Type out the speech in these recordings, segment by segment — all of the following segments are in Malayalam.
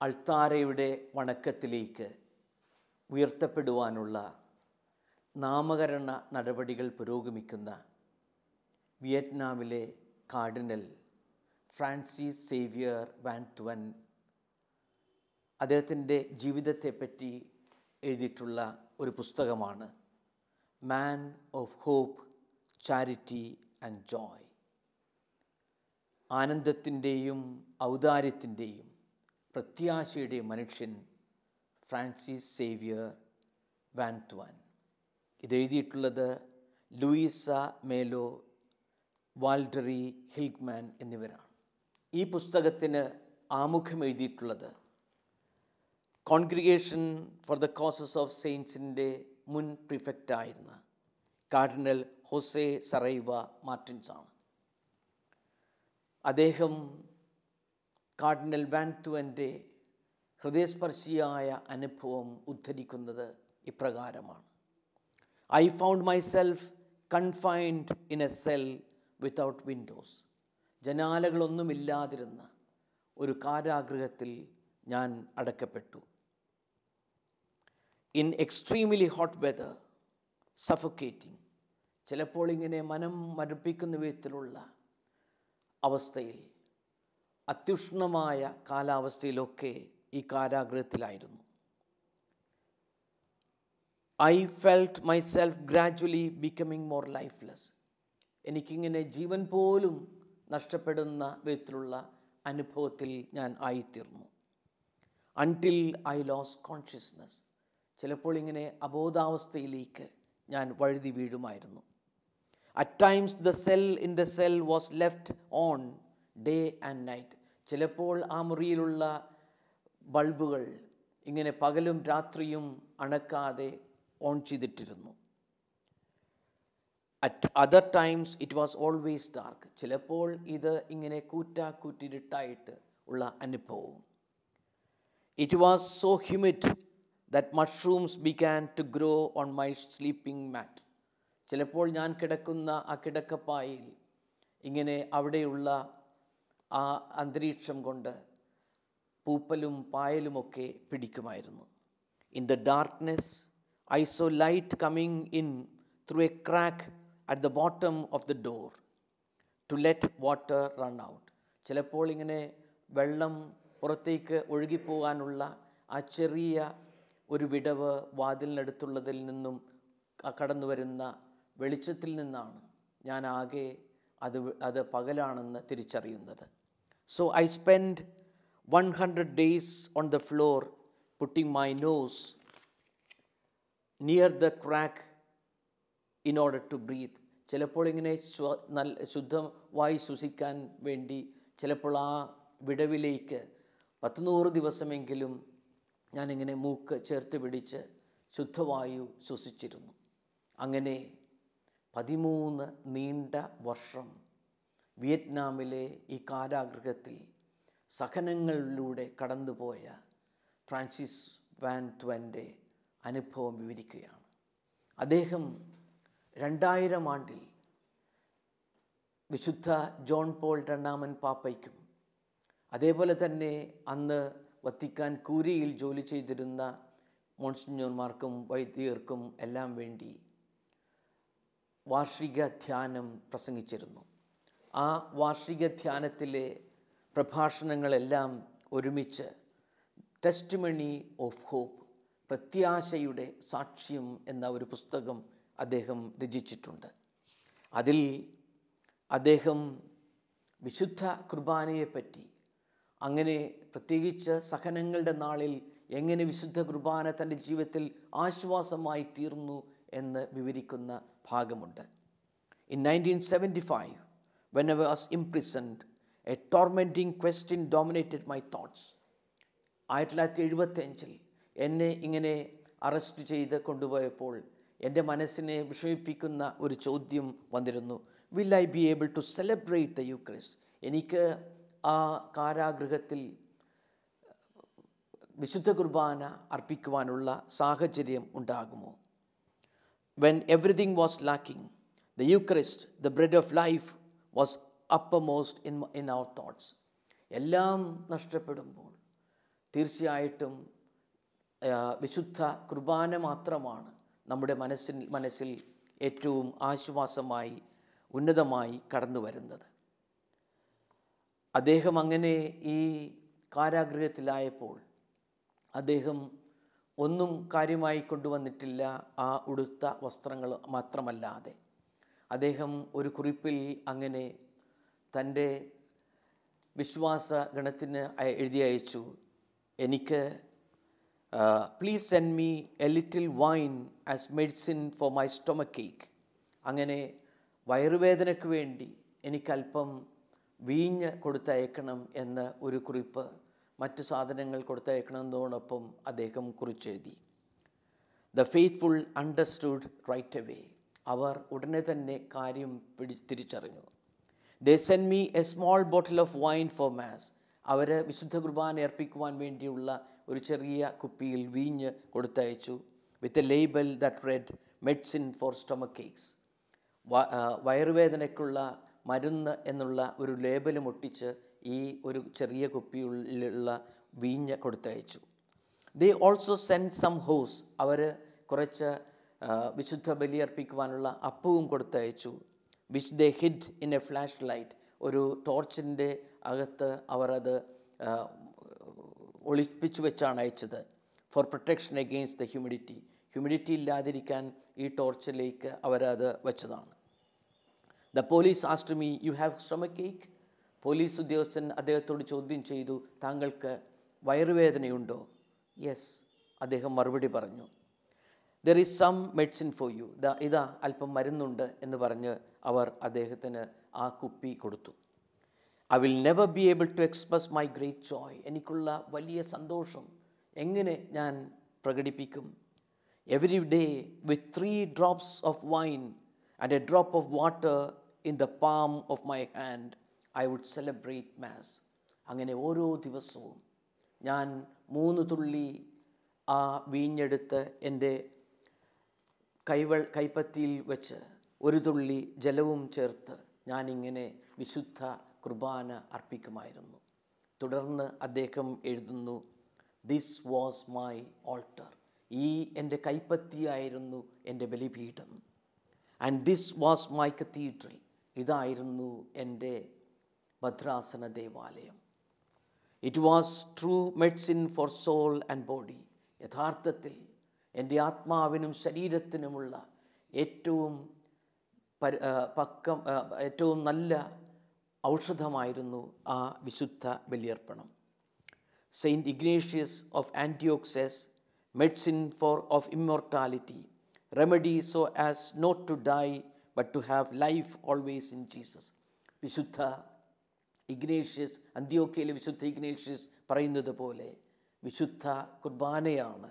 അൾത്താരയുടെ വണക്കത്തിലേക്ക് ഉയർത്തപ്പെടുവാനുള്ള നാമകരണ നടപടികൾ പുരോഗമിക്കുന്ന വിയറ്റ്നാമിലെ cardinal Francis Xavier Van Thuan അദ്ദേഹത്തിന്റെ ജീവിതത്തെപ്പറ്റി എഴുതിയിട്ടുള്ള ഒരു പുസ്തകമാണ് man of hope charity and joy ആനന്ദത്തിന്റെയും ഔദാര്യത്തിന്റെയും പ്രത്യാശയുടെ മനുഷ്യൻ ഫ്രാൻസിസ് സേവിയർ വാൻത്വാൻ. ഇതെഴുതിയിട്ടുള്ളത് ലൂയിസ മേലോ വാൾഡറി ഹിൽക്മാൻ എന്നിവരാണ്. ഈ പുസ്തകത്തിന് ആമുഖം എഴുതിയിട്ടുള്ളത് congregation for the causes of സെയിൻസിന്റെ മുൻ പ്രിഫക്റ്റായിരുന്ന കാർഡിനൽ ഹൊസേ സറൈവ മാർട്ടിൻസ് ആണ് അദ്ദേഹം കാർഡിനൽ വാൻതുവന്റെ ഹൃദയസ്പർശിയായ അനുഭവം ഉദ്ധരിക്കുന്നത് ഇപ്രകാരമാണ്. I found myself confined in a cell without windows. ജനാലകളൊന്നുമില്ലാതിരുന്ന ഒരു കാരാഗൃഹത്തിൽ ഞാൻ അടക്കപ്പെട്ടു. In extremely hot weather suffocating ചിലപ്പോൾ ഇങ്ങനെ മനം മടുപ്പിക്കുന്ന വിധത്തിലുള്ള അവസ്ഥയിൽ അത്യുഷ്ണമായ കാലാവസ്ഥയിലൊക്കെ ഈ കാരാഗ്രഹത്തിലായിരുന്നു. I felt myself gradually becoming more lifeless എനിക്കിങ്ങനെ ജീവൻ പോലും നഷ്ടപ്പെടുന്ന വിധത്തിലുള്ള അനുഭവത്തിൽ ഞാൻ ആയിത്തീർന്നു. അൺടിൽ ഐ ലോസ് കോൺഷ്യസ്നസ് ചിലപ്പോൾ ഇങ്ങനെ അബോധാവസ്ഥയിലേക്ക് ഞാൻ വഴുതി വീഴുമായിരുന്നു. At times the cell in the cell was left on day and night ചിലപ്പോൾ ആ മുറിയിലുള്ള ബൾബുകൾ ഇങ്ങനെ പകലും രാത്രിയും അണക്കാതെ on ചെയ്തിട്ടിരുന്നു. At other times it was always dark ചിലപ്പോൾ ഇത് ഇങ്ങനെ കൂറ്റാക്കൂറ്റിരുട്ടായിട്ട് ഉള്ള അനുഭവവും. It was so humid that mushrooms began to grow on my sleeping mat. ചിലപ്പോൾ ഞാൻ കിടക്കുന്ന ആ കിടക്കപ്പായിൽ ഇങ്ങനെ അവിടെയുള്ള ആ അന്തരീക്ഷം കൊണ്ട് പൂപ്പലും പായലുമൊക്കെ പിടിക്കുമായിരുന്നു in the darkness I saw light coming in through a crack at the bottom of the door to let water run out ചിലപ്പോൾ ഇങ്ങനെ വെള്ളം പുറത്തേക്ക് ഒഴുകിപ്പോകാനുള്ള ആ ചെറിയ ഒരു വിടവ് വാതിലിനടുത്തുള്ളതിൽ നിന്നും കടന്നു വരുന്ന വെളിച്ചത്തിൽ നിന്നാണ് ഞാൻ ആകെ അത് അത് പകലാണെന്ന് തിരിച്ചറിയുന്നത്. So I spend one hundred days on the floor putting my nose near the crack in order to breathe ചിലപ്പോൾ ഇങ്ങനെ സ്വ നല്ല ശുദ്ധമായി ശ്വസിക്കാൻ വേണ്ടി ചിലപ്പോൾ ആ വിടവിലേക്ക് പത്ത് നൂറ് ദിവസമെങ്കിലും ഞാനിങ്ങനെ മൂക്ക് ചേർത്ത് പിടിച്ച് ശുദ്ധവായു ശ്വസിച്ചിരുന്നു. അങ്ങനെ പതിമൂന്ന് നീണ്ട വർഷം വിയറ്റ്നാമിലെ ഈ കാരാഗൃഹത്തിൽ സഹനങ്ങളിലൂടെ കടന്നുപോയ ഫ്രാൻസിസ് വാൻ ത്വന്റെ അനുഭവം വിവരിക്കുകയാണ്. അദ്ദേഹം രണ്ടായിരം ആണ്ടിൽ വിശുദ്ധ ജോൺ പോൾ രണ്ടാമൻ പാപ്പയ്ക്കും അതേപോലെ തന്നെ അന്ന് വത്തിക്കാൻ കൂരിയിൽ ജോലി ചെയ്തിരുന്ന മോൺസിഞ്ഞോർമാർക്കും വൈദികർക്കും എല്ലാം വേണ്ടി വാർഷിക ധ്യാനം പ്രസംഗിച്ചിരുന്നു. ആ വാർഷിക ധ്യാനത്തിലെ പ്രഭാഷണങ്ങളെല്ലാം ഒരുമിച്ച് ടെസ്റ്റ് മണി ഓഫ് ഹോപ്പ് പ്രത്യാശയുടെ സാക്ഷ്യം എന്ന ഒരു പുസ്തകം അദ്ദേഹം രചിച്ചിട്ടുണ്ട്. അതിൽ അദ്ദേഹം വിശുദ്ധ കുർബാനയെപ്പറ്റി അങ്ങനെ പ്രത്യേകിച്ച് സഹനങ്ങളുടെ നാളിൽ എങ്ങനെ വിശുദ്ധ കുർബാന തന്റെ ജീവിതത്തിൽ ആശ്വാസമായി തീർന്നു എന്ന് വിവരിക്കുന്ന ഭാഗമുണ്ട്. In nineteen seventy five when I was imprisoned a tormenting question dominated my thoughts ആയിരത്തി തൊള്ളായിരത്തി എഴുപത്തഞ്ചിൽ എന്നെ ഇങ്ങനെ അറസ്റ്റ് ചെയ്ത് കൊണ്ടുപോയപ്പോൾ എന്റെ മനസ്സിനെ വിഷമിപ്പിക്കുന്ന ഒരു ചോദ്യം വന്നിരുന്നു. Will I be able to celebrate the Eucharist എനിക്ക് ആ കാരാഗൃഹത്തിൽ വിശുദ്ധ കുർബാന അർപ്പിക്കുവാനുള്ള സാഹചര്യം ഉണ്ടാകുമോ? When everything was lacking, the Eucharist, the bread of life, was uppermost in in our thoughts എല്ലാം നഷ്ടപ്പെടുമ്പോൾ തീർച്ചയായിട്ടും വിശുദ്ധ കുർബാന മാത്രമാണ് നമ്മുടെ മനസ്സിൽ മനസ്സിൽ ഏറ്റവും ആശ്വാസമായി ഉന്നതമായി കടന്നു വരുന്നത് അദ്ദേഹം അങ്ങനെ ഈ കാരാഗൃഹത്തിലായപ്പോൾ അദ്ദേഹം ഒന്നും കാര്യമായി കൊണ്ടുവന്നിട്ടില്ല ആ ഉടുത്ത വസ്ത്രങ്ങൾ മാത്രമല്ലാതെ. അദ്ദേഹം ഒരു കുറിപ്പിൽ അങ്ങനെ തന്റെ വിശ്വാസ ഗണത്തിന് എഴുതി അയച്ചു എനിക്ക് please send me a little wine as medicine for my stomach ache അങ്ങനെ വയറുവേദനയ്ക്ക് വേണ്ടി എനിക്കല്പം വീഞ്ഞ് കൊടുത്തയക്കണം എന്ന ഒരു കുറിപ്പ് മറ്റു സാധനങ്ങൾ കൊടുത്തയക്കണമെന്നതോടൊപ്പം അദ്ദേഹം കുറിച്ചെഴുതി. The faithful understood right away അവർ ഉടനെ തന്നെ കാര്യം പിടി തിരിച്ചറിഞ്ഞു. They sent me a small bottle of wine for mass അവർ വിശുദ്ധ കുർബാന അർപ്പിക്കുവാൻ വേണ്ടിയുള്ള ഒരു ചെറിയ കുപ്പിയിൽ വീഞ്ഞ് കൊടുത്തയച്ചു. With a label that read medicine for stomachaches വയറുവേദനയ്ക്കുള്ള മരുന്ന് എന്നുള്ള ഒരു ലേബലും ഒട്ടിച്ച് ഈ ഒരു ചെറിയ കുപ്പിയുള്ള വീഞ്ഞ് കൊടുത്തയച്ചു. ദേ ഓൾസോ സെൻഡ് സം ഹോസ് അവർ കുറച്ച് വിശുദ്ധ ബലി അർപ്പിക്കുവാനുള്ള അപ്പവും കൊടുത്തയച്ചു. Which they hid in a flashlight ഒരു ടോർച്ചിന്റെ അകത്ത് അവർ അത് ഒളിപ്പിച്ചു വെച്ചാണ് അയച്ചത്. For protection against the humidity humidity ഇല്ലാതിരിക്കാൻ ഈ ടോർച്ചിലേക്ക് അവരത് വെച്ചതാണ്. The police asked me you have stomach ache police ഉദ്യോഗസ്ഥൻ അദ്ദേഹത്തോട് ചോദ്യം ചെയ്തു താങ്കൾക്ക് വയറുവേദനയുണ്ടോ? യെസ് അദ്ദേഹം മറുപടി പറഞ്ഞു. There is some medicine for you ഇതാ ഇതാ അല്പം മരുന്നുണ്ട് എന്ന് പറഞ്ഞ് അവർ അദ്ദേഹത്തിന് ആ കുപ്പി കൊടുത്തു. I will never be able to express my great joy എനിക്കുള്ള വലിയ സന്തോഷം. എങ്ങനെ ഞാൻ പ്രകടിപ്പിക്കും? Every day with three drops of wine and a drop of water in the palm of my hand I would celebrate mass അങ്ങനെ ഓരോ ദിവസവും ഞാൻ മൂന്ന് തുള്ളി ആ വീഞ്ഞെടുത്ത് എന്റെ കൈവൾ കൈപ്പത്തിയിൽ വെച്ച് ഒരു തുള്ളി ജലവും ചേർത്ത് ഞാനിങ്ങനെ വിശുദ്ധ കുർബാന അർപ്പിക്കുമായിരുന്നു. തുടർന്ന് അദ്ദേഹം എഴുതുന്നു ദിസ് വാസ് മൈ ഓൾട്ടർ ഈ എന്റെ കൈപ്പത്തിയായിരുന്നു എന്റെ ബലിപീഠം. And this was my cathedral ഇതായിരുന്നു എന്റെ ഭദ്രാസന ദേവാലയം. It was true medicine for soul and body യഥാർത്ഥത്തിൽ എന്റെ ആത്മാവിനും ശരീരത്തിനുമുള്ള ഏറ്റവും പരി പക്കം ഏറ്റവും നല്ല ഔഷധമായിരുന്നു ആ വിശുദ്ധ ബലിയർപ്പണം. Saint Ignatius of Antioch's medicine for of immortality remedy so as not to die but to have life always in Jesus വിശുദ്ധ ഇഗ്നേഷ്യസ് അന്ത്യോക്കയിലെ വിശുദ്ധ ഇഗ്നേഷ്യസ് പറയുന്നത് പോലെ വിശുദ്ധ കുർബാനയാണ്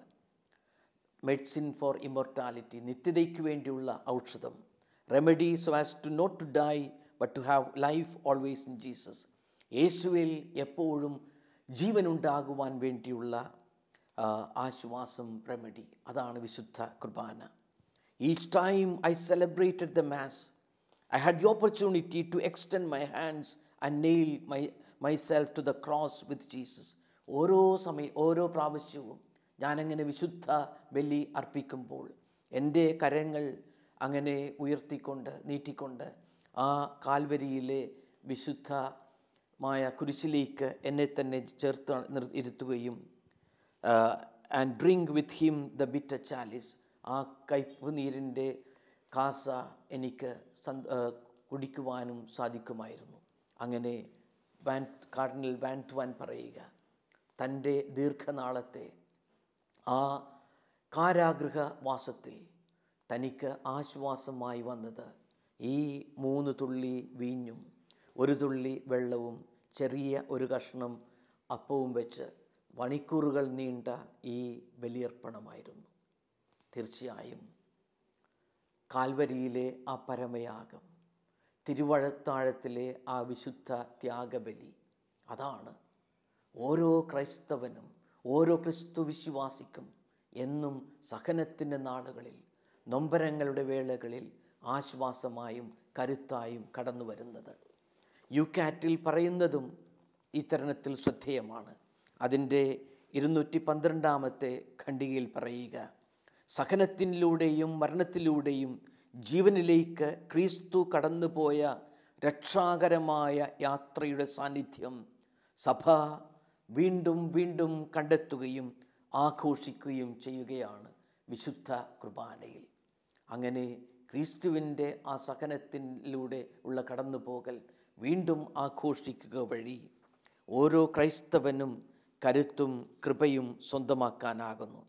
മെഡിസിൻ ഫോർ ഇമ്മോർട്ടാലിറ്റി നിത്യതയ്ക്ക് വേണ്ടിയുള്ള ഔഷധം. Remedy so as to not to die but to have life always in Jesus യേശുവിൽ എപ്പോഴും ജീവനുണ്ടാകുവാൻ വേണ്ടിയുള്ള ആശ്വാസം റെമഡി അതാണ് വിശുദ്ധ കുർബാന. Each time I celebrated the Mass, I had the opportunity to extend my hands and nail my, myself to the cross with Jesus. ഓരോ സമയം ഓരോ പ്രാവശ്യവും ഞാനങ്ങനെ വിശുദ്ധ ബലി അർപ്പിക്കുമ്പോൾ എന്റെ കരങ്ങൾ അങ്ങനെ ഉയർത്തിക്കൊണ്ട് നീട്ടിക്കൊണ്ട് ആ കാൽവരിയിലെ വിശുദ്ധമായ കുരിശിലേക്ക് എന്നെ തന്നെ ചേർത്ത് ഇരുത്തുകയും and drink with him the bitter chalice ആ കയ്പ് നീരിന്റെ കാസ എനിക്ക് കുടിക്കുവാനും സാധിക്കുമായിരുന്നു. അങ്ങനെ വാൻ കാർഡിനൽ വാന്റുവാൻ പറയുക തന്റെ ദീർഘനാളത്തെ ആ കാരാഗൃഹവാസത്തിൽ തനിക്ക് ആശ്വാസമായി വന്നത് ഈ മൂന്ന് തുള്ളി വീഞ്ഞും ഒരു തുള്ളി വെള്ളവും ചെറിയ ഒരു കഷ്ണം അപ്പവും വെച്ച് മണിക്കൂറുകൾ നീണ്ട ഈ ബലിയർപ്പണമായിരുന്നു. തീർച്ചയായും കാൽവരിയിലെ ആ പരമയാഗം തിരുവഴത്താഴത്തിലെ ആ വിശുദ്ധ ത്യാഗബലി അതാണ് ഓരോ ക്രൈസ്തവനും ഓരോ ക്രിസ്തു വിശ്വാസിക്കും എന്നും സഹനത്തിന്റെ നാളുകളിൽ നൊമ്പരങ്ങളുടെ വേളകളിൽ ആശ്വാസമായും കരുത്തായും കടന്നു വരുന്നത്. യു കാറ്റിൽ പറയുന്നതും ഇത്തരണത്തിൽ തരുണത്തിൽ ശ്രദ്ധേയമാണ്. അതിന്റെ ഇരുന്നൂറ്റി പന്ത്രണ്ടാമത്തെ ഖണ്ഡികയിൽ പറയുക സഹനത്തിലൂടെയും മരണത്തിലൂടെയും ജീവനിലേക്ക് ക്രിസ്തു കടന്നുപോയ രക്ഷാകരമായ യാത്രയുടെ സാന്നിധ്യം സഭ വീണ്ടും വീണ്ടും കണ്ടെത്തുകയും ആഘോഷിക്കുകയും ചെയ്യുകയാണ് വിശുദ്ധ കുർബാനയിൽ. അങ്ങനെ ക്രിസ്തുവിന്റെ ആ സഹനത്തിലൂടെ ഉള്ള കടന്നുപോകൽ വീണ്ടും ആഘോഷിക്കുക വഴി ഓരോ ക്രൈസ്തവനും കരുത്തും കൃപയും സ്വന്തമാക്കാനാകുന്നു.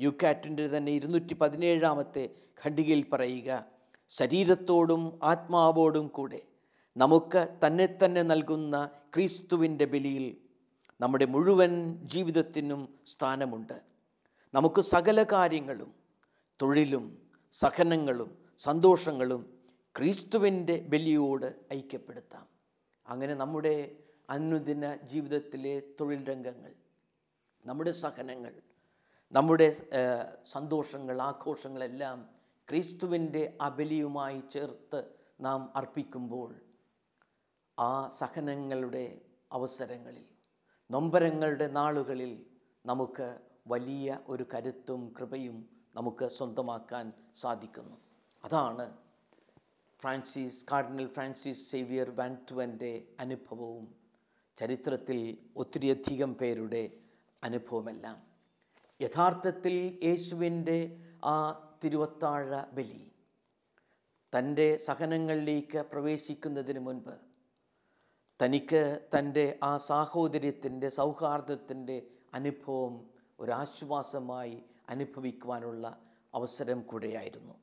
യുക്കാറ്റിന്റെ തന്നെ ഇരുന്നൂറ്റി പതിനേഴാമത്തെ ഖണ്ഡികയിൽ പറയുക ശരീരത്തോടും ആത്മാവോടും കൂടെ നമുക്ക് തന്നെ തന്നെ നൽകുന്ന ക്രിസ്തുവിന്റെ ബലിയിൽ നമ്മുടെ മുഴുവൻ ജീവിതത്തിനും സ്ഥാനമുണ്ട്. നമുക്ക് സകല കാര്യങ്ങളും തൊഴിലും സഹനങ്ങളും സന്തോഷങ്ങളും ക്രിസ്തുവിന്റെ ബലിയോട് ഐക്യപ്പെടുത്താം. അങ്ങനെ നമ്മുടെ അനുദിന ജീവിതത്തിലെ തൊഴിൽ രംഗങ്ങൾ നമ്മുടെ സഹനങ്ങൾ നമ്മുടെ സന്തോഷങ്ങൾ ആഘോഷങ്ങളെല്ലാം ക്രിസ്തുവിന്റെ അബലിയുമായി ചേർത്ത് നാം അർപ്പിക്കുമ്പോൾ ആ സഹനങ്ങളുടെ അവസരങ്ങളിൽ നൊമ്പരങ്ങളുടെ നാളുകളിൽ നമുക്ക് വലിയ ഒരു കരുത്തും കൃപയും നമുക്ക് സ്വന്തമാക്കാൻ സാധിക്കുന്നു. അതാണ് ഫ്രാൻസിസ് കാർഡിനൽ ഫ്രാൻസിസ് സേവിയർ വാന്റുവന്റെ അനുഭവവും ചരിത്രത്തിൽ ഒത്തിരിയധികം പേരുടെ അനുഭവമെല്ലാം. യഥാർത്ഥത്തിൽ യേശുവിന്റെ ആ തിരുവത്താഴ ബലി തന്റെ സഹനങ്ങളിലേക്ക് പ്രവേശിക്കുന്നതിന് മുൻപ് തനിക്ക് തന്റെ ആ സാഹോദര്യത്തിന്റെ സൗഹാർദ്ദത്തിന്റെ അനുഭവം ഒരാശ്വാസമായി അനുഭവിക്കുവാനുള്ള അവസരം കൂടെയായിരുന്നു.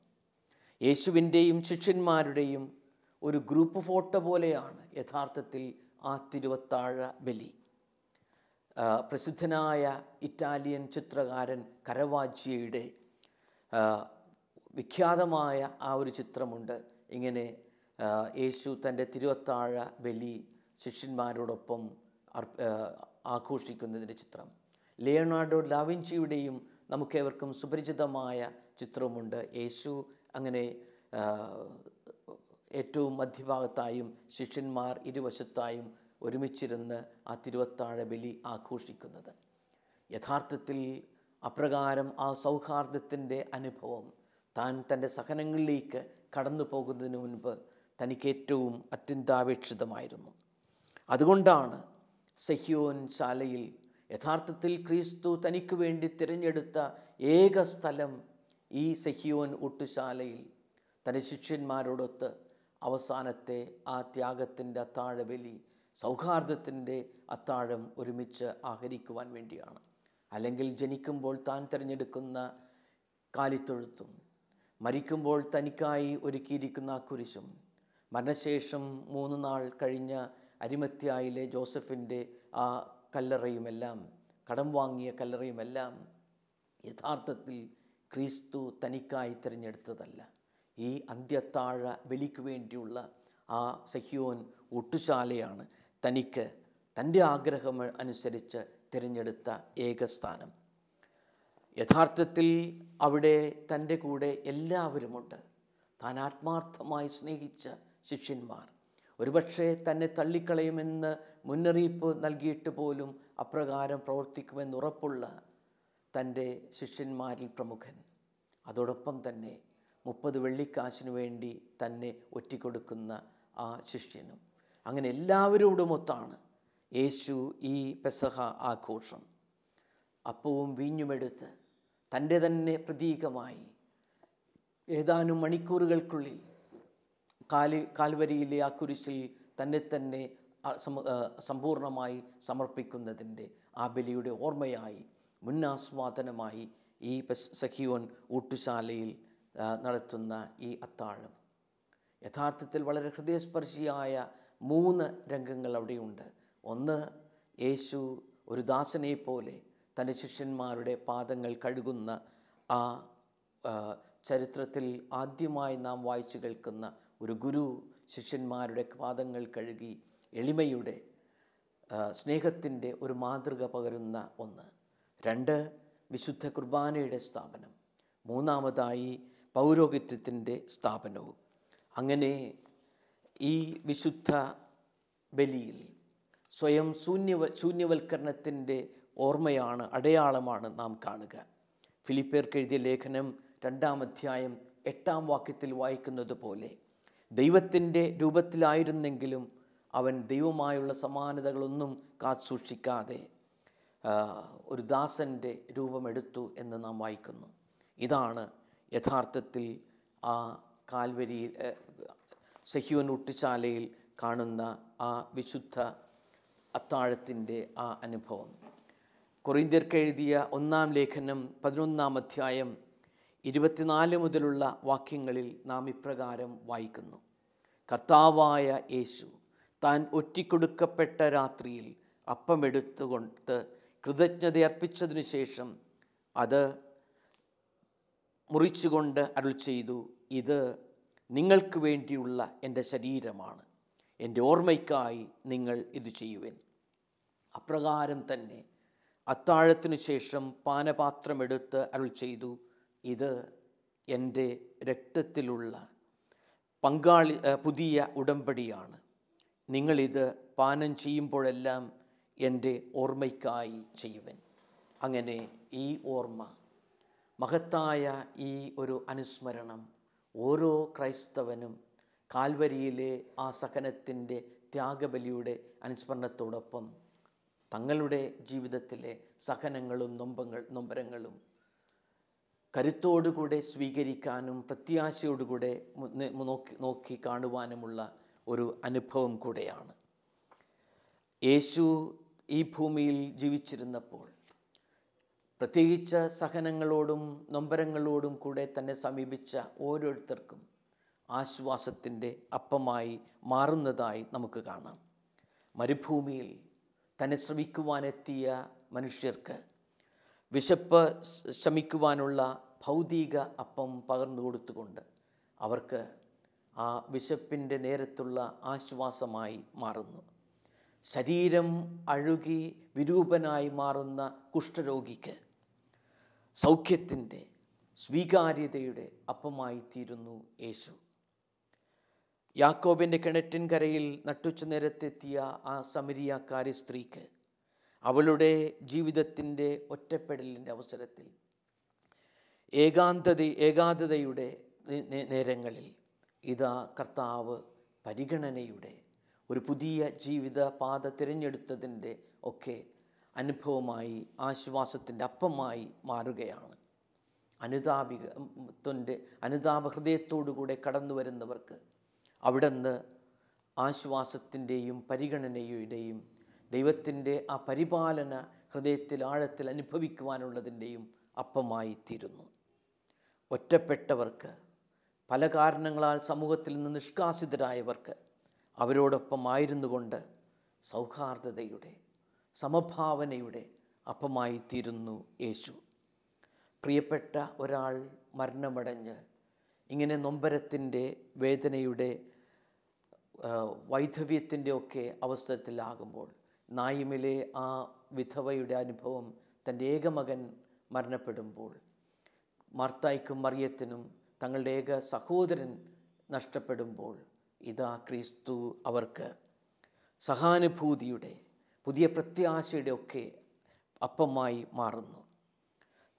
യേശുവിന്റെയും ശിഷ്യന്മാരുടെയും ഒരു ഗ്രൂപ്പ് ഫോട്ടോ പോലെയാണ് യഥാർത്ഥത്തിൽ ആ തിരുവത്താഴ ബലി. പ്രസിദ്ധനായ ഇറ്റാലിയൻ ചിത്രകാരൻ കരവാജിയുടെ വിഖ്യാതമായ ആ ഒരു ചിത്രമുണ്ട്. ഇങ്ങനെ യേശു തന്റെ തിരുവത്താഴ ബലി ശിഷ്യന്മാരോടൊപ്പം ആഘോഷിക്കുന്നതിന്റെ ചിത്രം. ലിയോണാർഡോ ലാവിൻചിയുടെയും നമുക്കേവർക്കും സുപരിചിതമായ ചിത്രമുണ്ട്. യേശു അങ്ങനെ ഏറ്റവും മധ്യഭാഗത്തായും ശിഷ്യന്മാർ ഇരുവശത്തായും ഒരുമിച്ചിരുന്ന് ആ തിരുവത്താഴ ബലി ആഘോഷിക്കുന്നത്. യഥാർത്ഥത്തിൽ അപ്രകാരം ആ സൗഹാർദ്ദത്തിന്റെ അനുഭവം താൻ തന്റെ സഹനങ്ങളിലേക്ക് കടന്നു പോകുന്നതിന് മുൻപ് തനിക്കേറ്റവും അത്യന്താപേക്ഷിതമായിരുന്നു. അതുകൊണ്ടാണ് സഹ്യോൻ ശാലയിൽ യഥാർത്ഥത്തിൽ ക്രിസ്തു തനിക്ക് വേണ്ടി തിരഞ്ഞെടുത്ത ഏക സ്ഥലം ഈ സഹ്യോൻ ഒട്ടുശാലയിൽ തന്റെ ശിഷ്യന്മാരോടൊത്ത് അവസാനത്തെ ആ ത്യാഗത്തിന്റെ അത്താഴബലി സൗഹാർദ്ദത്തിന്റെ അത്താഴം ഒരുമിച്ച് ആഹരിക്കുവാൻ വേണ്ടിയാണ്. അല്ലെങ്കിൽ ജനിക്കുമ്പോൾ താൻ തിരഞ്ഞെടുക്കുന്ന കാലിത്തൊഴുത്തും മരിക്കുമ്പോൾ തനിക്കായി ഒരുക്കിയിരിക്കുന്ന കുരിശും മരണശേഷം മൂന്ന് നാൾ കഴിഞ്ഞ അരിമത്യായിലെ ജോസഫിന്റെ ആ കല്ലറയുമെല്ലാം കടം വാങ്ങിയ കല്ലറയുമെല്ലാം യഥാർത്ഥത്തിൽ ക്രിസ്തു തനിക്കായി തിരഞ്ഞെടുത്തതല്ല. ഈ അന്ത്യത്താഴ ബലിക്ക് വേണ്ടിയുള്ള ആ സഹ്യോൻ ഒട്ടുശാലയാണ് തനിക്ക് തന്റെ ആഗ്രഹം അനുസരിച്ച് തിരഞ്ഞെടുത്ത ഏകസ്ഥാനം. യഥാർത്ഥത്തിൽ അവിടെ തന്റെ കൂടെ എല്ലാവരുമുണ്ട്. താൻ ആത്മാർത്ഥമായി സ്നേഹിച്ച ശിഷ്യന്മാർ. ഒരുപക്ഷെ തന്നെ തള്ളിക്കളയുമെന്ന് മുന്നറിയിപ്പ് നൽകിയിട്ട് പോലും അപ്രകാരം പ്രവർത്തിക്കുമെന്ന് ഉറപ്പുള്ള തന്റെ ശിഷ്യന്മാരിൽ പ്രമുഖൻ. അതോടൊപ്പം തന്നെ മുപ്പത് വെള്ളിക്കാശിനു വേണ്ടി തന്നെ ഒറ്റിക്കൊടുക്കുന്ന ആ ശിഷ്യനും. അങ്ങനെ എല്ലാവരോടുമൊത്താണ് യേശു ഈ പെസഹ ആഘോഷം അപ്പവും വീഞ്ഞുമെടുത്ത് തന്റെ തന്നെ പ്രതീകമായി ഏതാനും മണിക്കൂറുകൾക്കുള്ളിൽ കാൽ കാൽവരിയിലെ ആ കുരിശിൽ തന്നെ തന്നെ സമ്പൂർണമായി സമർപ്പിക്കുന്നതിന്റെ ആ ബലിയുടെ ഓർമ്മയായി മുന്നാസ്വാദനമായി ഈ സഖിയോൻ ഊട്ടുശാലയിൽ നടത്തുന്ന ഈ അത്താഴം. യഥാർത്ഥത്തിൽ വളരെ ഹൃദയസ്പർശിയായ മൂന്ന് രംഗങ്ങൾ അവിടെയുണ്ട്. ഒന്ന് യേശു ഒരു ദാസനെ പോലെ തന്റെ ശിഷ്യന്മാരുടെ പാദങ്ങൾ കഴുകുന്ന ആ ചരിത്രത്തിൽ ആദ്യമായി നാം വായിച്ചു കേൾക്കുന്ന ഒരു ഗുരു ശിഷ്യന്മാരുടെ പാദങ്ങൾ കഴുകി എളിമയുടെ സ്നേഹത്തിന്റെ ഒരു മാതൃക പകരുന്ന ഒന്ന്. രണ്ട് വിശുദ്ധ കുർബാനയുടെ സ്ഥാപനം. മൂന്നാമതായി പൗരോഹിത്യത്തിന്റെ സ്ഥാപനവും. അങ്ങനെ ഈ വിശുദ്ധ ബലിയിൽ സ്വയം ശൂന്യവ ശൂന്യവൽക്കരണത്തിന്റെ ഓർമ്മയാണ് അടയാളമാണ് നാം കാണുക. ഫിലിപ്പേർക്ക് എഴുതിയ ലേഖനം രണ്ടാം അധ്യായം എട്ടാം വാക്യത്തിൽ വായിക്കുന്നത് പോലെ ദൈവത്തിന്റെ രൂപത്തിലായിരുന്നെങ്കിലും അവൻ ദൈവമായുള്ള സമാനതകളൊന്നും കാത്തുസൂക്ഷിക്കാതെ ഒരു ദാസന്റെ രൂപമെടുത്തു എന്ന് നാം വായിക്കുന്നു. ഇതാണ് യഥാർത്ഥത്തിൽ ആ കാൽവരി സഹ്യോൻ ഒട്ടിച്ചാലയിൽ കാണുന്ന ആ വിശുദ്ധ അത്താഴത്തിന്റെ ആ അനുഭവം. കൊറിന്ത്യർക്ക് എഴുതിയ ഒന്നാം ലേഖനം പതിനൊന്നാം അധ്യായം ഇരുപത്തിനാല് മുതലുള്ള വാക്യങ്ങളിൽ നാം ഇപ്രകാരം വായിക്കുന്നു. കർത്താവായ യേശു താൻ ഒറ്റിക്കൊടുക്കപ്പെട്ട രാത്രിയിൽ അപ്പമെടുത്തുകൊണ്ട് കൃതജ്ഞത അർപ്പിച്ചതിനു ശേഷം അത് മുറിച്ചുകൊണ്ട് അരുൾ ചെയ്തു. ഇത് നിങ്ങൾക്ക് വേണ്ടിയുള്ള എന്റെ ശരീരമാണ്. എന്റെ ഓർമ്മയ്ക്കായി നിങ്ങൾ ഇത് ചെയ്യുവൻ. അപ്രകാരം തന്നെ അത്താഴത്തിനു ശേഷം പാനപാത്രമെടുത്ത് അരുൾ ചെയ്തു. ഇത് എന്റെ രക്തത്തിലുള്ള പങ്കാളി പുതിയ ഉടമ്പടിയാണ്. നിങ്ങളിത് പാനം ചെയ്യുമ്പോഴെല്ലാം എന്റെ ഓർമ്മയ്ക്കായി ചെയ്യുവൻ. അങ്ങനെ ഈ ഓർമ്മ മഹത്തായ ഈ ഒരു അനുസ്മരണം ഓരോ ക്രൈസ്തവനും കാൽവരിയിലെ ആ സഹനത്തിന്റെ ത്യാഗബലിയുടെ അനുസ്മരണത്തോടൊപ്പം തങ്ങളുടെ ജീവിതത്തിലെ സഹനങ്ങളും നൊമ്പങ്ങൾ നൊമ്പരങ്ങളും കരുത്തോടുകൂടെ സ്വീകരിക്കാനും പ്രത്യാശയോടുകൂടെ നോക്കി നോക്കി കാണുവാനുമുള്ള ഒരു അനുഭവം കൂടെയാണ്. യേശു ഈ ഭൂമിയിൽ ജീവിച്ചിരുന്നപ്പോൾ പ്രത്യേകിച്ച് സഹനങ്ങളോടും നൊമ്പരങ്ങളോടും കൂടെ തന്നെ സമീപിച്ച ഓരോരുത്തർക്കും ആശ്വാസത്തിന്റെ അപ്പമായി മാറുന്നതായി നമുക്ക് കാണാം. മരുഭൂമിയിൽ തന്നെ ശ്രമിക്കുവാനെത്തിയ മനുഷ്യർക്ക് വിശപ്പ് ശമിക്കുവാനുള്ള ഭൗതിക അപ്പം പകർന്നു കൊടുത്തുകൊണ്ട് അവർക്ക് ആ വിശപ്പിന്റെ നേരത്തുള്ള ആശ്വാസമായി മാറുന്നു. ശരീരം അഴുകി വിരൂപനായി മാറുന്ന കുഷ്ഠരോഗിക്ക് സൗഖ്യത്തിന്റെ സ്വീകാര്യതയുടെ അപ്പമായി തീരുന്നു യേശു. യാക്കോബിന്റെ കിണറ്റിൻകരയിൽ നട്ടുച്ച നേരത്തെത്തിയ ആ സമരിയാക്കാരി സ്ത്രീക്ക് അവളുടെ ജീവിതത്തിന്റെ ഒറ്റപ്പെടലിന്റെ അവസരത്തിൽ ഏകാന്തത ഏകാന്തതയുടെ നേരങ്ങളിൽ ഇതാ കർത്താവ് പരിഗണനയുടെ ഒരു പുതിയ ജീവിത പാത തിരഞ്ഞെടുത്തതിന്റെ ഒക്കെ അനുഭവമായി ആശ്വാസത്തിന്റെ അപ്പമായി മാറുകയാണ്. അനുതാപികത്വന്റെ അനുതാപ ഹൃദയത്തോടുകൂടെ കടന്നു വരുന്നവർക്ക് അവിടുന്ന് ആശ്വാസത്തിന്റെയും പരിഗണനയുടെയും ദൈവത്തിന്റെ ആ പരിപാലന ഹൃദയത്തിൽ ആഴത്തിൽ അനുഭവിക്കുവാനുള്ളതിന്റെയും അപ്പമായി തീരുന്നു ഒറ്റപ്പെട്ടവർക്ക് പല കാരണങ്ങളാൽ സമൂഹത്തിൽ നിന്ന് നിഷ്കാസിതരായവർക്ക് അവരോടൊപ്പം ആയിരുന്നു കൊണ്ട് സൗഹാർദ്ദതയുടെ സമഭാവനയുടെ അപ്പമായിത്തീരുന്നു യേശു. പ്രിയപ്പെട്ട ഒരാൾ മരണമടഞ്ഞ് ഇങ്ങനെ നൊമ്പരത്തിന്റെ വേദനയുടെ വൈധവ്യത്തിന്റെ ഒക്കെ അവസരത്തിലാകുമ്പോൾ നായിമിലെ ആ വിധവയുടെ അനുഭവം തന്റെ ഏകമകൻ മരണപ്പെടുമ്പോൾ മാർത്തായ്ക്കും മറിയത്തിനും തങ്ങളുടെ ഏക സഹോദരൻ നഷ്ടപ്പെടുമ്പോൾ ഇതാ ക്രിസ്തു അവർക്ക് സഹാനുഭൂതിയുടെ പുതിയ പ്രത്യാശയുടെ ഒക്കെ അപ്പമായി മാറുന്നു.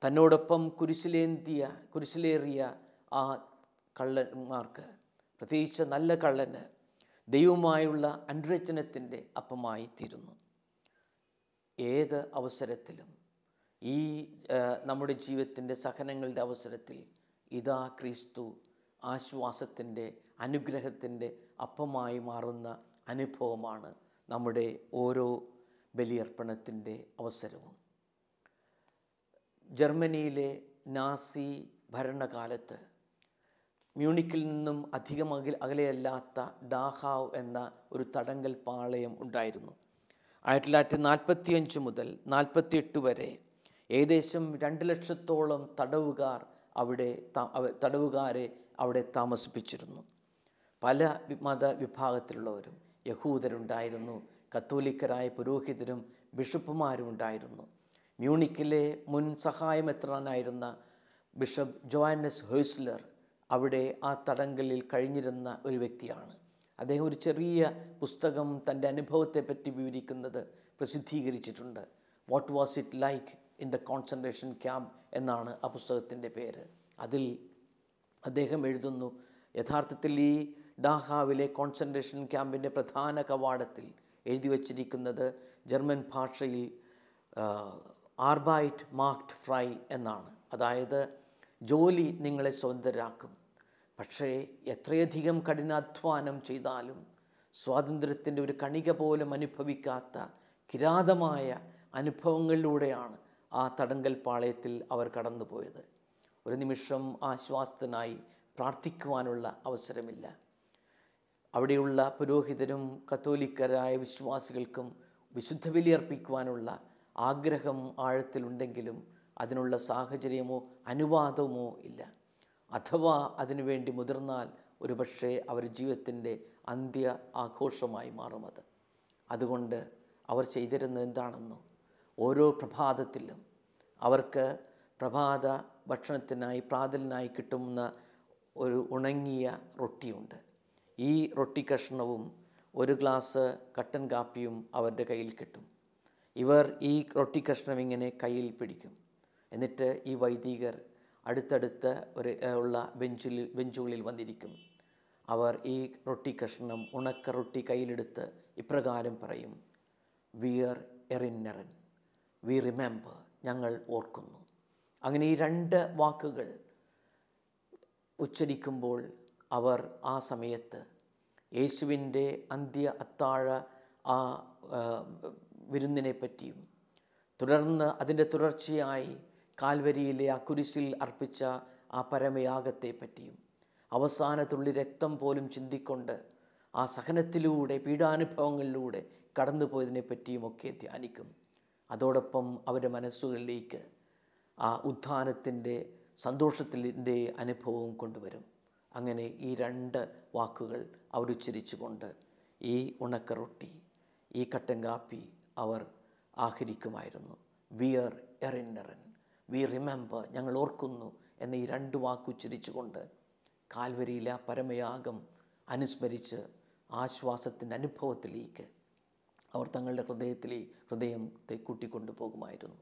തന്നോടൊപ്പം കുരിശിലേന്തിയ കുരിശിലേറിയ ആ കള്ളന്മാർക്ക് പ്രത്യേകിച്ച് നല്ല കള്ളന് ദൈവമായുള്ള അനുരചനത്തിന്റെ അപ്പമായി തീരുന്നു. ഏത് അവസരത്തിലും ഈ നമ്മുടെ ജീവിതത്തിന്റെ സഹനങ്ങളുടെ അവസരത്തിൽ ഇതാ ക്രിസ്തു ആശ്വാസത്തിന്റെ അനുഗ്രഹത്തിന്റെ അപ്പമായി മാറുന്ന അനുഭവമാണ് നമ്മുടെ ഓരോ ബലിയർപ്പണത്തിന്റെ അവസരവും. ജർമ്മനിയിലെ നാസി ഭരണകാലത്ത് മ്യൂണിക്കിൽ നിന്നും അധികം അകൽ അകലെയല്ലാത്ത ഡാഹാവ് എന്ന ഒരു തടങ്കൽ പാളയം ഉണ്ടായിരുന്നു. ആയിരത്തി തൊള്ളായിരത്തി നാൽപ്പത്തിയഞ്ച് മുതൽ നാൽപ്പത്തിയെട്ട് വരെ ഏകദേശം രണ്ട് ലക്ഷത്തോളം തടവുകാർ അവിടെ തടവുകാരെ അവിടെ താമസിപ്പിച്ചിരുന്നു. പല മത മതവിഭാഗത്തിലുള്ളവരും യഹൂദരുണ്ടായിരുന്നു കത്തോലിക്കരായ പുരോഹിതരും ബിഷപ്പുമാരും ഉണ്ടായിരുന്നു. മ്യൂണിക്കിലെ മുൻ സഹായമെത്രാനായിരുന്ന ബിഷപ്പ് ജോയാനസ് ഹേഴ്സ്ലർ അവിടെ ആ തടങ്കലിൽ കഴിഞ്ഞിരുന്ന ഒരു വ്യക്തിയാണ്. അദ്ദേഹം ഒരു ചെറിയ പുസ്തകം തന്റെ അനുഭവത്തെപ്പറ്റി വിവരിക്കുന്നത് പ്രസിദ്ധീകരിച്ചിട്ടുണ്ട്. What was it like in the concentration camp എന്നാണ് ആ പുസ്തകത്തിന്റെ പേര്. അതിൽ അദ്ദേഹം എഴുതുന്നു യഥാർത്ഥത്തിൽ ഈ ഡാഹാവിലെ കോൺസെൻട്രേഷൻ ക്യാമ്പിന്റെ പ്രധാന കവാടത്തിൽ എഴുതി വച്ചിരിക്കുന്നത് ജർമ്മൻ ഭാഷയിൽ ആർബൈറ്റ് മാർക്ട് ഫ്രൈ എന്നാണ്. അതായത് ജോലി നിങ്ങളെ സ്വതന്ത്രരാക്കും. പക്ഷേ എത്രയധികം കഠിനാധ്വാനം ചെയ്താലും സ്വാതന്ത്ര്യത്തിന്റെ ഒരു കണിക പോലും അനുഭവിക്കാത്ത കിരാതമായ അനുഭവങ്ങളിലൂടെയാണ് ആ തടങ്കൽ പാളയത്തിൽ അവർ കടന്നുപോയത്. ഒരു നിമിഷം ആശ്വാസത്തിനായി പ്രാർത്ഥിക്കുവാനുള്ള അവസരമില്ല. അവിടെയുള്ള പുരോഹിതരും കത്തോലിക്കരായ വിശ്വാസികൾക്കും വിശുദ്ധ ബലിയർപ്പിക്കുവാനുള്ള ആഗ്രഹം ആഴത്തിലുണ്ടെങ്കിലും അതിനുള്ള സാഹചര്യമോ അനുവാദമോ ഇല്ല. അഥവാ അതിനുവേണ്ടി മുതിർന്നാൽ ഒരുപക്ഷെ അവർ ജീവിതത്തിന്റെ അന്ത്യ ആഘോഷമായി മാറും അത്. അതുകൊണ്ട് അവർ ചെയ്തിരുന്നത് എന്താണെന്നോ? ഓരോ പ്രഭാതത്തിലും അവർക്ക് പ്രഭാത ഭക്ഷണത്തിനായി പ്രാതലിനായി കിട്ടുന്ന ഒരു ഉണങ്ങിയ റൊട്ടിയുണ്ട്. ഈ റൊട്ടി കഷ്ണവും ഒരു ഗ്ലാസ് കട്ടൻ കാപ്പിയും അവരുടെ കയ്യിൽ കിട്ടും. ഇവർ ഈ റൊട്ടി കഷ്ണം ഇങ്ങനെ കയ്യിൽ പിടിക്കും. എന്നിട്ട് ഈ വൈദികർ അടുത്തടുത്ത് ഒരു ഉള്ള ബെഞ്ചിൽ ബെഞ്ചുകളിൽ വന്നിരിക്കും. അവർ ഈ റൊട്ടി കഷ്ണം ഉണക്ക റൊട്ടി കയ്യിലെടുത്ത് ഇപ്രകാരം പറയും വിയർ എറിന്നറൻ വി റിമെമ്പർ ഞങ്ങൾ ഓർക്കുന്നു. അങ്ങനെ ഈ രണ്ട് വാക്കുകൾ ഉച്ചരിക്കുമ്പോൾ അവർ ആ സമയത്ത് യേശുവിന്റെ അന്ത്യ അത്താഴ ആ വിരുന്നിനെ പറ്റിയും തുടർന്ന് അതിന്റെ തുടർച്ചയായി കാൽവരിയിലെ ആ കുരിശിൽ അർപ്പിച്ച ആ പരമയാഗത്തെ പറ്റിയും അവസാന തുള്ളി രക്തം പോലും ചിന്തിക്കൊണ്ട് ആ സഹനത്തിലൂടെ പീഡാനുഭവങ്ങളിലൂടെ കടന്നുപോയതിനെ പറ്റിയുമൊക്കെ ധ്യാനിക്കും. അതോടൊപ്പം അവരുടെ മനസ്സുകളിലേക്ക് ആ ഉത്ഥാനത്തിന്റെ സന്തോഷത്തിന്റെ അനുഭവവും കൊണ്ടുവരും. അങ്ങനെ ഈ രണ്ട് വാക്കുകൾ അവരുച്ചരിച്ചുകൊണ്ട് ഈ ഉണക്കറൊട്ടി ഈ കട്ടൻ കാപ്പി അവർ ആഹരിക്കുമായിരുന്നു. വിയർ എറിനറൻ വി റിമെമ്പർ ഞങ്ങൾ ഓർക്കുന്നു എന്ന ഈ രണ്ട് വാക്കുച്ചരിച്ചുകൊണ്ട് കാൽവരിയിലെ പരമയാഗം അനുസ്മരിച്ച് ആശ്വാസത്തിന്റെ അനുഭവത്തിലേക്ക് അവർ തങ്ങളുടെ ഹൃദയത്തിലെ ഹൃദയത്തെ കൂട്ടിക്കൊണ്ടു പോകുമായിരുന്നു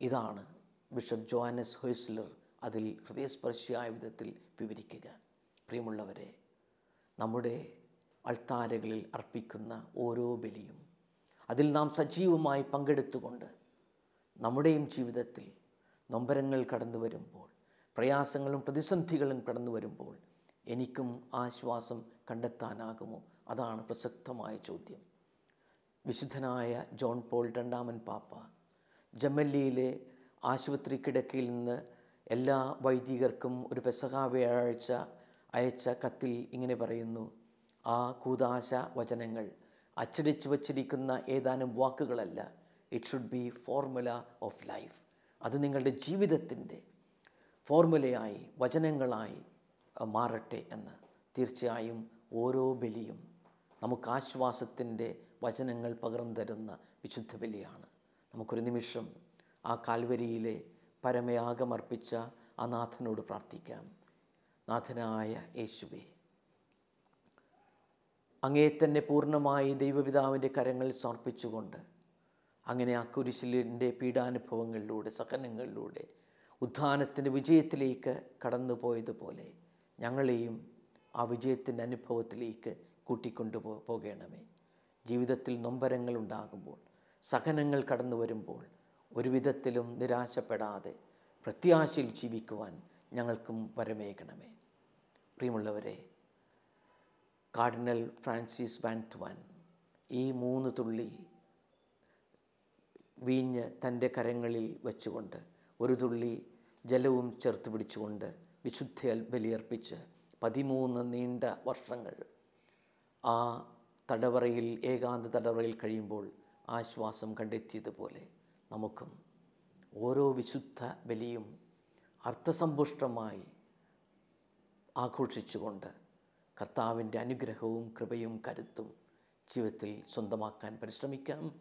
ഇതാണ് ബിഷപ്പ് ജോഹാനസ് ഹൊയ്സ്ലർ അതിൽ ഹൃദയസ്പർശിയായ വിധത്തിൽ വിവരിക്കുക. പ്രിയമുള്ളവരെ നമ്മുടെ അൾത്താരകളിൽ അർപ്പിക്കുന്ന ഓരോ ബലിയും അതിൽ നാം സജീവമായി പങ്കെടുത്തുകൊണ്ട് നമ്മുടെയും ജീവിതത്തിൽ നൊമ്പരങ്ങൾ കടന്നു വരുമ്പോൾ പ്രയാസങ്ങളും പ്രതിസന്ധികളും കടന്നു വരുമ്പോൾ എനിക്കും ആശ്വാസം കണ്ടെത്താനാകുമോ? അതാണ് പ്രസക്തമായ ചോദ്യം. വിശുദ്ധനായ ജോൺ പോൾ രണ്ടാമൻ പാപ്പ ജമല്ലിയിലെ ആശുപത്രി കിടക്കയിൽ നിന്ന് എല്ലാ വൈദികർക്കും ഒരു പെസഹ വ്യാഴാഴ്ച അയച്ച കത്തിൽ ഇങ്ങനെ പറയുന്നു. ആ കൂതാശ വചനങ്ങൾ അച്ചടിച്ചു വച്ചിരിക്കുന്ന ഏതാനും വാക്കുകളല്ല. It should be formula of life അത് നിങ്ങളുടെ ജീവിതത്തിന്റെ ഫോർമുലയായി വചനങ്ങളായി മാറട്ടെ എന്ന്. തീർച്ചയായും ഓരോ ബലിയും നമുക്ക് ആശ്വാസത്തിന്റെ വചനങ്ങൾ പകർന്നു തരുന്ന വിശുദ്ധ ബലിയാണ്. നമുക്കൊരു നിമിഷം ആ കാൽവരിയിലെ പരമയാഗമർപ്പിച്ച ആ നാഥനോട് പ്രാർത്ഥിക്കാം. നാഥനായ യേശുവേ അങ്ങേ തന്നെ പൂർണമായി ദൈവപിതാവിന്റെ കരങ്ങളിൽ സമർപ്പിച്ചുകൊണ്ട് അങ്ങനെ ആ കുരിശിലിന്റെ പീഡാനുഭവങ്ങളിലൂടെ സഹനങ്ങളിലൂടെ ഉത്ഥാനത്തിന്റെ വിജയത്തിലേക്ക് കടന്നു പോയതുപോലെ ഞങ്ങളെയും ആ വിജയത്തിന്റെ അനുഭവത്തിലേക്ക് കൂട്ടിക്കൊണ്ടു പോകണമേ. ജീവിതത്തിൽ നൊമ്പരങ്ങൾ ഉണ്ടാകുമ്പോൾ സഹനങ്ങൾ കടന്നു വരുമ്പോൾ ഒരു വിധത്തിലും നിരാശപ്പെടാതെ പ്രത്യാശയിൽ ജീവിക്കുവാൻ ഞങ്ങൾക്കും വരമേകണമേ. പ്രിയമുള്ളവരെ കാർഡിനൽ ഫ്രാൻസിസ് വാന്റുവാൻ ഈ മൂന്ന് തുള്ളി വീഞ്ഞ് തന്റെ കരങ്ങളിൽ വെച്ചുകൊണ്ട് ഒരു തുള്ളി ജലവും ചേർത്ത് പിടിച്ചുകൊണ്ട് വിശുദ്ധ ബലിയർപ്പിച്ച് പതിമൂന്ന് നീണ്ട വർഷങ്ങൾ ആ തടവറയിൽ ഏകാന്ത തടവറയിൽ കഴിയുമ്പോൾ ആശ്വാസം കണ്ടെത്തിയതുപോലെ നമുക്കും ഓരോ വിശുദ്ധ ബലിയും അർത്ഥസമ്പുഷ്ടമായി ആഘോഷിച്ചുകൊണ്ട് കർത്താവിന്റെ അനുഗ്രഹവും കൃപയും കരുത്തും ജീവിതത്തിൽ സ്വന്തമാക്കാൻ പരിശ്രമിക്കാം.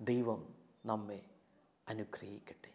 ദൈവം നമ്മെ അനുഗ്രഹിക്കട്ടെ.